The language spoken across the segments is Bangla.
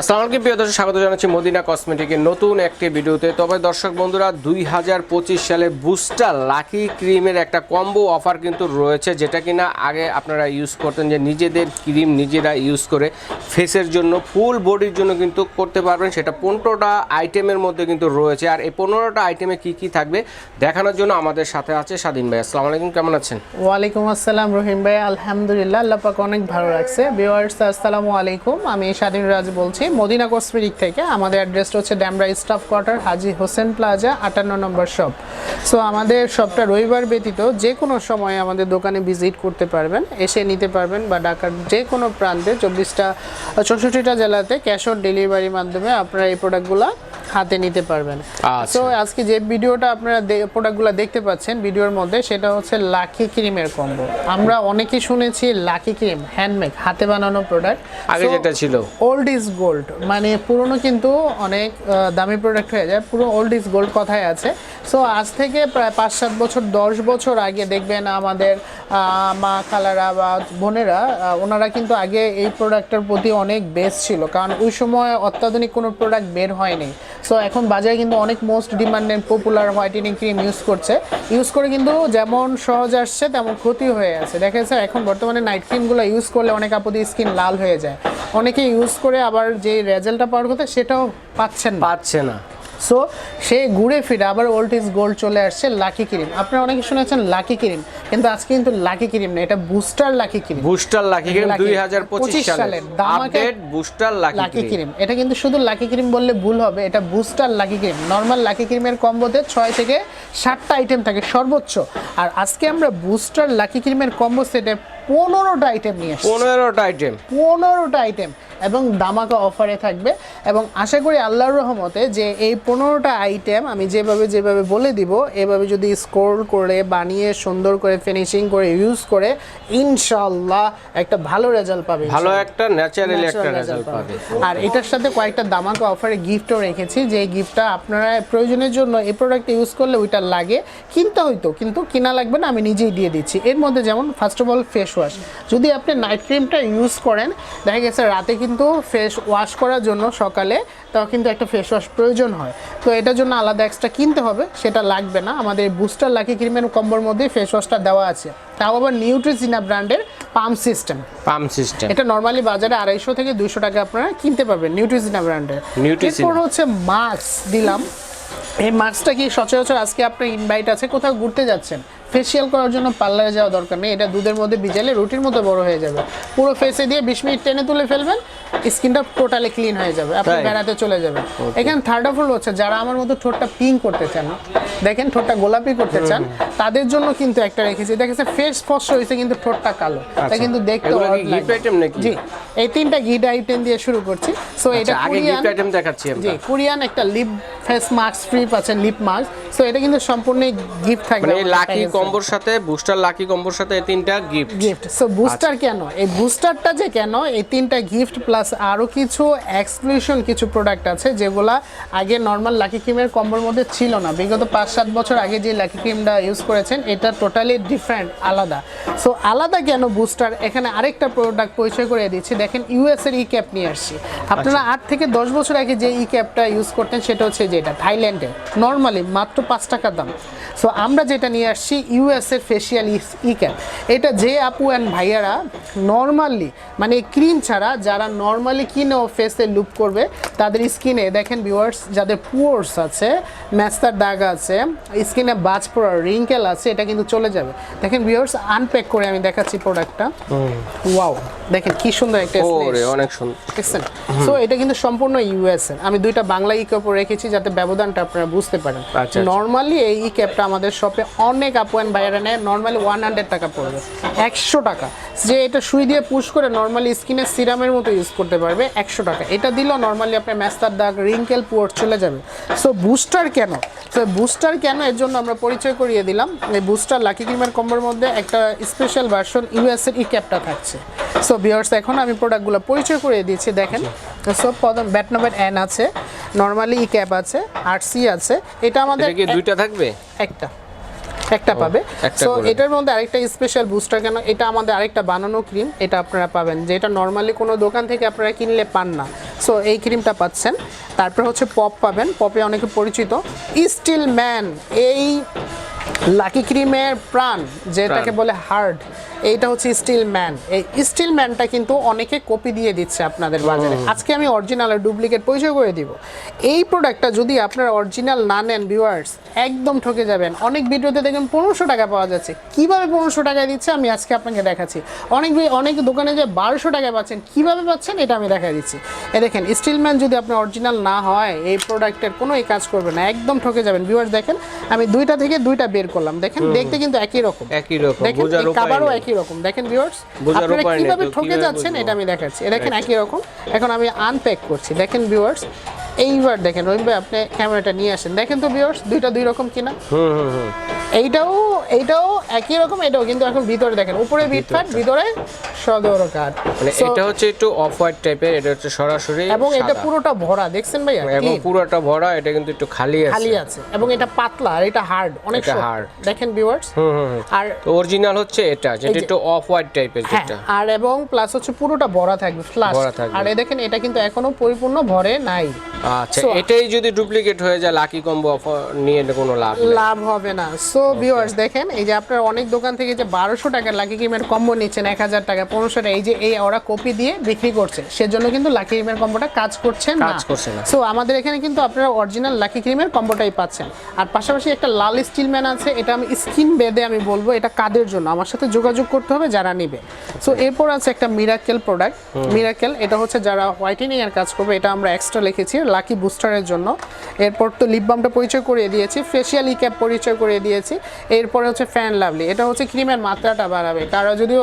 আসসালামু আলাইকুম, প্রিয় দর্শক, স্বাগত জানাচ্ছি মদিনা কসমেটিকের নতুন একটি ভিডিওতে। তবে দর্শক বন্ধুরা, দুই হাজার পঁচিশ সালে বুস্টার লাকি ক্রিমের একটা কম্বো অফার কিন্তু রয়েছে, যেটা কিনা আগে আপনারা ইউজ করতেন যে নিজেদের ক্রিম নিজেরা ইউজ করে ফেসের জন্য ফুল বডির জন্য কিন্তু করতে পারবেন। সেটা পনেরোটা আইটেমের মধ্যে কিন্তু রয়েছে। আর এই পনেরোটা আইটেমে কি কি থাকবে দেখানোর জন্য আমাদের সাথে আছে স্বাধীন ভাই। আসসালামু আলাইকুম, কেমন আছেন? ওয়ালাইকুম আসসালাম, রহিম ভাই। আলহামদুলিল্লাহ, আল্লাহ অনেক ভালো রাখছে। ভিউয়ার্স, আসসালামু আলাইকুম। আমি স্বাধীন রাজ বলছি। মদিনা কসমেটিক থেকে। আমাদের অ্যাড্রেসটা হচ্ছে Demra staff quarter Haji Hossain plaza আটান্ন নম্বর শপ। সো আমাদের শপটা রবিবার ব্যতীত যে কোনো সময় আমাদের দোকানে ভিজিট করতে পারবেন এসে নিতে পারবেন বা ঢাকার যে কোনো প্রান্তে চব্বিশটা চৌষট্টিটা জেলাতে ক্যাশ অন ডেলিভারির মাধ্যমে আপনারা এই প্রোডাক্টগুলো হাতে নিতে পারবেন। আচ্ছা। সো আজকে যে ভিডিওটা আপনারা প্রোডাক্টগুলো দেখতে পাচ্ছেন ভিডিওর মধ্যে সেটা হচ্ছে লাকি ক্রিমের কম্বো। আমরা অনেকেই শুনেছি লাকি ক্রিম হ্যান্ডমেড হাতে বানানো প্রোডাক্ট আগে যেটা ছিল। ওল্ড ইজ গোল্ড মানে পুরনো কিন্তু অনেক দামি প্রোডাক্ট হয়ে যায়। পুরো ওল্ড ইজ গোল্ড কথাই আছে। সো আজ থেকে প্রায় পাঁচ, সাত বছর, দশ বছর আগে দেখবেন আমাদের মা কালারা বা বোনেরা ওনারা কিন্তু আগে এই প্রোডাক্টের প্রতি অনেক বেস ছিল। কারণ ওই সময় অত্যাধুনিক কোনো প্রোডাক্ট বের হয়নি। সো এখন বাজারে কিন্তু অনেক most demanded popular whitening cream use করছে। ইউজ করে কিন্তু যেমন সহজ আসছে, তেমন ক্ষতি হয়ে আছে। দেখা যাচ্ছে এখন বর্তমানে নাইট ক্রিমগুলো ইউজ করলে অনেক আপদি স্কিন লাল হয়ে যায়। অনেকে ইউজ করে আবার যে রেজাল্টটা পাওয়ার কথা সেটাও পাচ্ছেন পাচ্ছে না। সো সে ঘুরে ফিরে আবার ওল্ড ইজ গোল্ড চলে আসছে লাকি ক্রিম আপনারা অনেকে শুনেছেন লাকি ক্রিম কিন্তু আজকে কিন্তু লাকি ক্রিম না এটা booster lucky cream booster lucky cream Lucky দুই হাজার পঁচিশ 25 সালে সালের আপডেট বুস্টার লাকি ক্রিম এটা কিন্তু শুধু লাকি ক্রিম বললে ভুল হবে এটা booster lucky cream normal lucky ক্রিমের কম্বোতে ছয় থেকে সাতটা আইটেম থাকে সর্বোচ্চ। আর আজকে আমরা বুস্টার লাকি ক্রিমের কম্বো সেটে পনেরোটা আইটেম নিয়ে আসছি পনেরোটা আইটেম পনেরোটা আইটেম এবং দামাকা অফারে থাকবে। এবং আশা করি আল্লাহর রহমতে যে এই পনেরোটা আইটেম আমি যেভাবে যেভাবে বলে দিব এভাবে যদি স্কোর করে বানিয়ে সুন্দর করে ফিনিশিং করে ইউজ করে ইনশাল্লাহ একটা ভালো রেজাল্ট পাবে ভালো একটা ন্যাচারালি একটা রেজাল্ট পাবে। আর এটার সাথে কয়েকটা দামাকা অফারে গিফটও রেখেছি যে গিফটটা আপনারা প্রয়োজনের জন্য এই প্রোডাক্ট ইউজ করলে ওইটা লাগে। কিনতে হয়তো কিন্তু কিনা লাগবে না আমি নিজেই দিয়ে দিচ্ছি। এর মধ্যে যেমন first of all face wash যদি আপনি নাইট ক্রিমটা ইউজ করেন দেখা গেছে রাতে কিন্তু ফেস ওয়াশ করার জন্য সকালে তাও কিন্তু একটা ফেস ওয়াশ প্রয়োজন হয়। তো এটার জন্য আলাদা এক্সট্রা কিনতে হবে সেটা লাগবে না। আমাদের বুস্টার লাকি ক্রিমের কম্বোর মধ্যে ফেস ওয়াশটা দেওয়া আছে। তাও আবার নিউট্রিজিনা ব্র্যান্ডের পাম্প সিস্টেম পাম্প সিস্টেম এটা নর্মালি বাজারে আড়াইশো থেকে দুইশো টাকা আপনারা কিনতে পাবেন নিউট্রিজিনা ব্র্যান্ডের। এরপর হচ্ছে মাস্ক দিলাম। এই মাস্কটা কি সচরাচর আজকে আপনার ইনভাইট আছে কোথাও ঘুরতে যাচ্ছেন? ফেসিয়াল করার জন্য পার্লারে যাওয়া দরকার নেই। এটা দুধের মধ্যে ভিজালে রুটির মতো বড় হয়ে যাবে। পুরো ফেসে দিয়ে বিশ মিনিট টেনে তুলে ফেলবেন স্কিনটা টোটালি ক্লিন হয়ে যাবে। আপনি বেড়াতে চলে যাবেন। এখানে থার্ড অফ অল হচ্ছে যারা আমার মতো ঠোঁটটা পিঙ্ক করতে চান দেখেন ঠোঁটটা গোলাপি করতে চান তাদের জন্য কিন্তু একটা রেখেছি। দেখেছে ফেস ফস্ট হয়েছে কিন্তু ঠোঁটটা কালো। তা আচ্ছা। কিন্তু দেখতে? জি। এই তিনটা গিড আইটেম দিয়ে শুরু করছি। সো এটা আচ্ছা, আগে কোরিয়ান আইটেম দেখাচ্ছি জি কোরিয়ান একটা লিপ ফেস মাস্ক ফ্রি পাচ্ছেন লিপ মাস্ক সো এটা কিন্তু সম্পূর্ণ গিফট থাকবে মানে এই লাকি কম্বোর সাথে বুস্টার লাকি কম্বোর সাথে এই তিনটা গিফট গিফট সো বুস্টার। কেন? এই বুস্টারটা যে কেন? এই তিনটা গিফট প্লাস আরও কিছু এক্সক্লুশন কিছু প্রোডাক্ট আছে যেগুলা আগে নর্মাল লাকি ক্রিমের কম্বোর মধ্যে ছিল না। বিগত পাঁচ সাত বছর আগে যে লাকি ক্রিমটা ইউজ করেছেন এটা টোটালি ডিফারেন্ট আলাদা। সো আলাদা কেন বুস্টার এখানে আরেকটা প্রোডাক্ট পরিচয় করে দিচ্ছি। দেখেন ইউএস এর ই ক্যাপ নিয়ে আসছি। আপনারা আচ্ছা। আট থেকে দশ বছর আগে যে ই ক্যাপটা ইউজ করতেন সেটা হচ্ছে যেটা থাইল্যান্ডে নর্মালি মাত্র পাঁচ টাকা দাম। সো আমরা যেটা নিয়ে আসছি ইউএস এর ফেসিয়াল ই ক্যাপ এটা যে আপু অ্যান্ড ভাইয়ারা নর্মালি মানে ক্রিম ছাড়া যারা নর্মালি কিনেও ফেসে লুপ করবে তাদের স্কিনে দেখেন ভিউয়ার্স যাদের পুয়ার্স আছে ম্যাস্তার দাগ আছে স্কিনে বাজ পড়া রিঙ্কেল আছে এটা কিন্তু চলে যাবে। দেখেন ভিউয়ার্স আনপ্যাক করে আমি দেখাচ্ছি প্রোডাক্টটা ওয়াও দেখেন কি সুন্দর একটা ওরে অনেক সুন্দর। সো এটা কিন্তু সম্পূর্ণ ইউএস এর। আমি দুইটা বাংলা ই রেখেছি যাতে ব্যবধানটা আপনারা বুঝতে পারেন। আচ্ছা, আচ্ছা। নর্মালি এই ক্যাপটা আমাদের শপে অনেক আপু অ্যান্ড বাইরে নেয় নর্মালি ওয়ান হান্ড্রেড টাকা পড়বে একশো টাকা। যে এটা সুই দিয়ে পুশ করে নর্মালি স্কিনে সিরামের মতো ইউজ করতে পারবে একশো টাকা। এটা দিলেও নর্মালি আপনার ম্যাস্তার দাগ রিঙ্কেল পুয়ার চলে যাবে। সো বুস্টার কেন? সো বুস্টার কেন? এর জন্য আমরা পরিচয় করিয়ে দিলাম। এই বুস্টার লাকি ক্রিমের কম্বোর মধ্যে একটা স্পেশাল ভার্সন ইউএস এর ই ক্যাপটা থাকছে। সো বিয়ার্স এখন আমি প্রোডাক্টগুলো পরিচয় করিয়ে দিয়েছি দেখেন সো প্রথম ব্যাট নাম্বার এন আছে নর্মালি ই ক্যাপ আছে আর সি আছে। এটা আমাদের কি দুইটা থাকবে? একটা। একটা পাবে। সো এটার মধ্যে আরেকটা স্পেশাল বুস্টার কেন? এটা আমাদের আরেকটা বানানো ক্রিম এটা আপনারা পাবেন। যেটা নর্মালি কোনো দোকান থেকে আপনারা কিনলে পান না। সো এই ক্রিমটা পাচ্ছেন। তারপর হচ্ছে পপ পাবেন। পপে অনেকে পরিচিত। স্টিল ম্যান এই লাকি ক্রিমের প্রাণ যেটাকে বলে হার্ড এইটা হচ্ছে স্টিল ম্যান এই স্টিল ম্যানটা কিন্তু অনেকে কপি দিয়ে দিচ্ছে আপনাদের বাজারে। আজকে আমি অরিজিনাল আর ডুপ্লিকেট পরিচয় করে দিব। এই প্রোডাক্টটা যদি আপনারা অরিজিনাল না নেন ভিউয়ার্স একদম ঠকে যাবেন। অনেক ভিডিওতে দেখবেন পনেরোশো টাকা পাওয়া যাচ্ছে। কীভাবে পনেরোশো টাকায় দিচ্ছে আমি আজকে আপনাকে দেখাচ্ছি। অনেক অনেক দোকানে যে বারোশো টাকায় পাচ্ছেন কীভাবে পাচ্ছেন এটা আমি দেখা দিচ্ছি। এ দেখেন স্টিল ম্যান যদি আপনার অরিজিনাল না হয় এই প্রোডাক্টের কোনো এই কাজ করবে না একদম ঠকে যাবেন। ভিউয়ার্স দেখেন আমি দুইটা থেকে দুইটা বের করলাম। দেখেন দেখতে কিন্তু একই রকম। একই রকম দেখেন কাবারও একই রকম। দেখেন ভিউয়ার্স আপনারা কীভাবে ঠকে যাচ্ছেন এটা আমি দেখাচ্ছি। এটা দেখেন একই রকম। এখন আমি আনপ্যাক করছি। দেখেন ভিউয়ার্স এইবার দেখেন রহিম ভাই আপনি ক্যামেরাটা নিয়ে আসেন। দেখেন তো ভিউয়ার্স দুইটা দুই রকম কিনা? হুম হুম হুম। এইটাও এইটাও একই রকম এটাও কিন্তু এখন ভিতরে দেখেন উপরে বিটফাট ভিতরে সদর কাঠ। মানে এটা হচ্ছে একটু অফ হোয়াইট টাইপের এটা হচ্ছে সরাসরি এবং এটা পুরোটা ভরা দেখছেন ভাই এবং পুরোটা ভরা এটা কিন্তু একটু খালি আছে। খালি আছে এবং এটা পাতলা আর এটা হার্ড অনেক hard। দেখেন ভিউয়ার্স হুম হুম হুম। আর অরিজিনাল হচ্ছে এটা যেটা একটু অফ হোয়াইট টাইপের যেটা। আর এবং প্লাস হচ্ছে পুরোটা ভরা থাকবে ফ্লাশ। আর এই দেখেন এটা কিন্তু এখনও পরিপূর্ণ ভরে নাই। আচ্ছা এটাই যদি ডুপ্লিকেট হয়ে যায় লাকি কম্বো অফার নিয়ে কোনো লাভ লাভ হবে না। সো ভিউয়ার্স দেখেন এই যে আপনার অনেক দোকান থেকে যে বারোশো টাকার লাকি ক্রিমের কম্বো নিচ্ছেন এক হাজার টাকা পনেরোশো টাকা এই যে এই ওরা কপি দিয়ে বিক্রি করছে সেজন্য কিন্তু লাকি ক্রিমের কম্বোটা কাজ করছে না। কাজ করছে না। সো আমাদের এখানে কিন্তু আপনারা অরিজিনাল লাকি ক্রিমের কম্বোটাই পাচ্ছেন। আর পাশাপাশি একটা লাল স্টিল ম্যান আছে এটা আমি স্কিন বেদে আমি বলব এটা কাদের জন্য? আমার সাথে যোগাযোগ করতে হবে যারা নিবে। সো এরপর আছে একটা মিরাকেল প্রোডাক্ট মিরাকেল এটা হচ্ছে যারা হোয়াইটেনিং এর কাজ করবে এটা আমরা এক্সট্রা লিখেছি লাকি বুস্টারের জন্য। এরপর তো লিপ বামটা পরিচয় করিয়ে দিয়েছি ফেসিয়াল ইক্যাপ পরিচয় করিয়ে দিয়েছি। এরপরে হচ্ছে ফ্যান লাভলি এটা হচ্ছে ক্রিমের মাত্রাটা বাড়াবে। কারও যদিও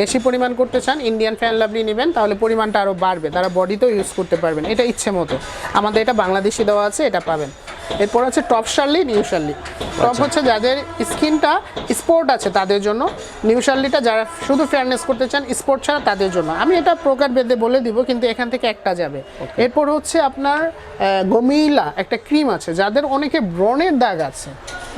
বেশি পরিমাণ করতে চান ইন্ডিয়ান ফ্যান লাভলি নেবেন, তাহলে পরিমাণটা আরও বাড়বে। তারা বডিতেও ইউজ করতে পারবেন, এটা ইচ্ছে মতো। আমাদের এটা বাংলাদেশি দেওয়া আছে, এটা পাবেন। এরপর হচ্ছে top Shirley new Shirley. Top হচ্ছে যাদের স্কিনটা স্পোর্ট আছে তাদের জন্য। নিউ শার্লিটা যারা শুধু ফেয়ারনেস করতে চান স্পোর্ট ছাড়া তাদের জন্য। আমি এটা প্রকার বেদে বলে দিব কিন্তু এখান থেকে একটা যাবে। এরপর হচ্ছে আপনার গমিলা একটা ক্রিম আছে। যাদের অনেকে ব্রণের দাগ আছে।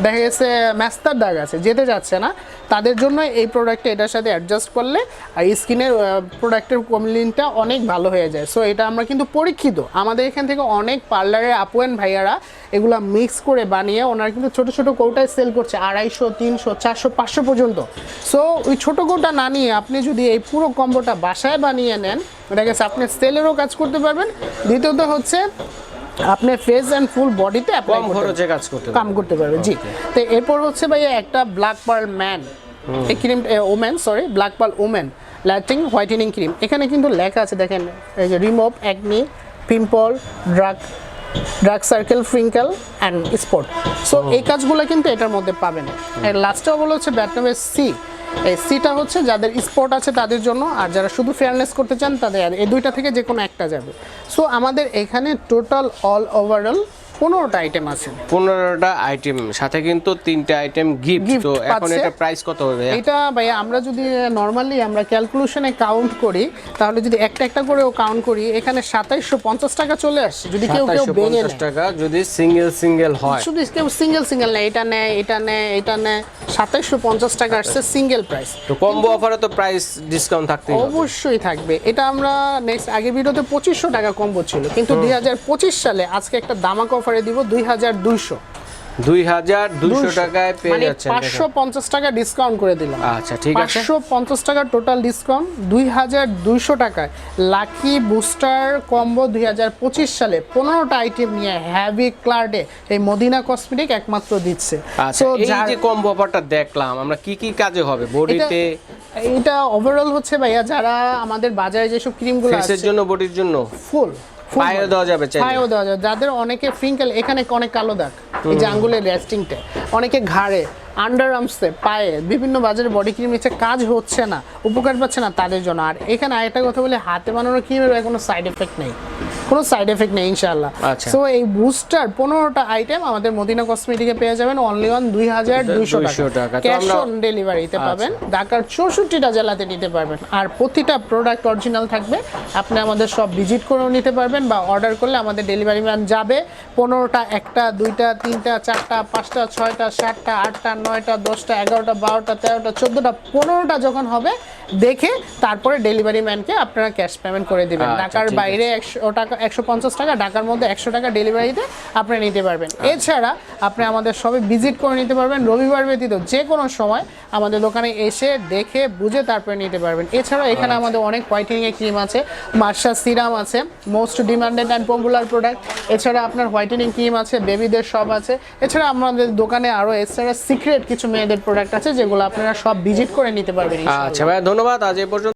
দেখা গেছে ম্যাস্তার দাগ আছে, যেতে যাচ্ছে না। তাদের জন্য এই প্রোডাক্টটা এটার সাথে অ্যাডজাস্ট করলে, আর স্কিনের প্রোডাক্টের কমলিনটা অনেক ভালো হয়ে যায়। সো এটা আমরা কিন্তু পরীক্ষিত। আমাদের এখান থেকে অনেক পার্লারের আপু অ্যান্ড ভাইয়ারা এগুলা মিক্স করে বানিয়ে ওনারা কিন্তু ছোট ছোট কৌটায় সেল করছে, আড়াইশো, তিনশো, চারশো, পাঁচশো পর্যন্ত। সো ওই ছোট কৌটা না নিয়ে আপনি যদি এই পুরো কম্বোটা বাসায় বানিয়ে নেন গেছে আপনি সেলেরও কাজ করতে পারবেন। দ্বিতীয়ত হচ্ছে আপনি ফেস অ্যান্ড ফুল বডিতে অ্যাপ্লাই কম। খরচে কাজ করতে কাম করতে পারবে জি। তো এরপর হচ্ছে ভাইয়া একটা ব্ল্যাক পার্ল ম্যান এই cream women sorry black pearl women lighting whitening cream এখানে কিন্তু লেখা আছে দেখেন এই যে remove acne pimple dark dark circle wrinkle and spot so এই কাজগুলো কিন্তু এটার মধ্যে পাবেন। এর লাস্টটা বলো হচ্ছে ব্যাটনামের সি এই সিটা হচ্ছে যাদের স্পট আছে তাদের জন্য, আর যারা শুধু ফেয়ারনেস করতে চান তাদের এই দুইটা থেকে যে কোনো একটা যাবে। সো আমাদের এখানে টোটাল অল ওভারঅল পনেরোটা আইটেম আছে। পনেরোটা আইটেম সাথে কিন্তু তিনটা আইটেম গিফট তো এখন এটা প্রাইস কত হবে? এটা ভাইয়া আমরা যদি নর্মালি আমরা ক্যালকুলেশনে কাউন্ট করি তাহলে যদি একটা একটা করেও কাউন্ট করি এখানে সাতাইশশো পঞ্চাশ টাকা চলে আসছে। যদি কেউ কেউ ভেঙে টাকা যদি সিঙ্গেল সিঙ্গেল হয়। শুধু কেউ সিঙ্গেল সিঙ্গেল নেয় এটা নেয় এটা নেয় এটা নেয় সাতাইশশো পঞ্চাশ টাকা আসছে সিঙ্গেল প্রাইস তো কম্বো অফারে তো প্রাইস ডিসকাউন্ট থাকতেই হবে। অবশ্যই থাকবে। এটা আমরা নেক্সট আগের ভিডিওতে পঁচিশশো টাকা কম্বো ছিল কিন্তু দুই হাজার পঁচিশ সালে আজকে একটা দামাক অফারে দিব দুই হাজার দুইশো। দুই হাজার দুইশো টাকায় পেয়ে মানে যাচ্ছেন পাঁচশো পঞ্চাশ টাকা ডিসকাউন্ট করে দিলাম। আচ্ছা ঠিক আছে। পাঁচশো পঞ্চাশ টাকার টোটাল ডিসকাউন্ট দুই হাজার দুইশো টাকায়। লাকি বুস্টার কম্বো দুই হাজার পঁচিশ সালে পনেরোটা আইটেম নিয়ে হ্যাভি ক্লার্ডে এই মদিনা কসমেটিক একমাত্র দিচ্ছে। আচ্ছা এই যে কম্বো অফারটা দেখলাম আমরা কি কি কাজে হবে? বডিতে এটা ওভারঅল হচ্ছে ভাইয়া যারা আমাদের বাজারে যেসব ক্রিমগুলো আছে জন্য বডির জন্য? ফুল পায়েও দেওয়া যাবে পায়েও দেওয়া যাবে। যাদের অনেকে ফ্রিঙ্কেল এখানে অনেক কালো দাগ। এই যে আঙ্গুলের রেস্টিংটা অনেকে ঘাড়ে আন্ডার আর্মসে পায়ে বিভিন্ন বাজারে বডি ক্রিম নিচ্ছে কাজ হচ্ছে না উপকার পাচ্ছে না তাদের জন্য। আর এখানে আরেকটা কথা বলে হাতে বানানো ক্রিমের কোনো সাইড এফেক্ট নেই। কোনো সাইড এফেক্ট নেই ইনশাল্লাহ আচ্ছা। সো এই বুস্টার পনেরোটা আইটেম আমাদের মদিনা কসমেটিকে পেয়ে যাবেন অনলি অন দুই হাজার দুইশো টাকা। টাকা ক্যাশ অন ডেলিভারিতে পাবেন ঢাকার চৌষট্টিটা জেলাতে নিতে পারবেন। আর প্রতিটা প্রোডাক্ট অরিজিনাল থাকবে আপনি আমাদের সব ভিজিট করেও নিতে পারবেন বা অর্ডার করলে আমাদের ডেলিভারি ম্যান যাবে। পনেরোটা একটা দুইটা তিনটা চারটা পাঁচটা ছয়টা সাতটা আটটা নয়টা দশটা এগারোটা বারোটা তেরোটা চোদ্দোটা পনেরোটা যখন হবে দেখে তারপরে ডেলিভারি ম্যানকে আপনারা ক্যাশ পেমেন্ট করে দেবেন। আচ্ছা, ঢাকার বাইরে একশো টাকা একশো পঞ্চাশ টাকা ঢাকার মধ্যে একশো টাকা ডেলিভারিতে আপনি নিতে পারবেন। এছাড়া আপনি আমাদের সবে ভিজিট করে নিতে পারবেন রবিবার ব্যতীত যে কোনো সময় আমাদের দোকানে এসে দেখে বুঝে তারপরে নিতে পারবেন। এছাড়া এখানে আমাদের অনেক হোয়াইটেনিং ক্রিম আছে মার্শা সিরাম আছে most demanded and popular product এছাড়া আপনার হোয়াইটেনিং ক্রিম আছে বেবিদের সব আছে। এছাড়া আমাদের দোকানে আরও এছাড়া সিক্রেট কিছু মেয়েদের প্রোডাক্ট আছে যেগুলো আপনারা সব ভিজিট করে নিতে পারবেন আচ্ছা ভাই ধন্যবাদ। আজ এ পর্যন্ত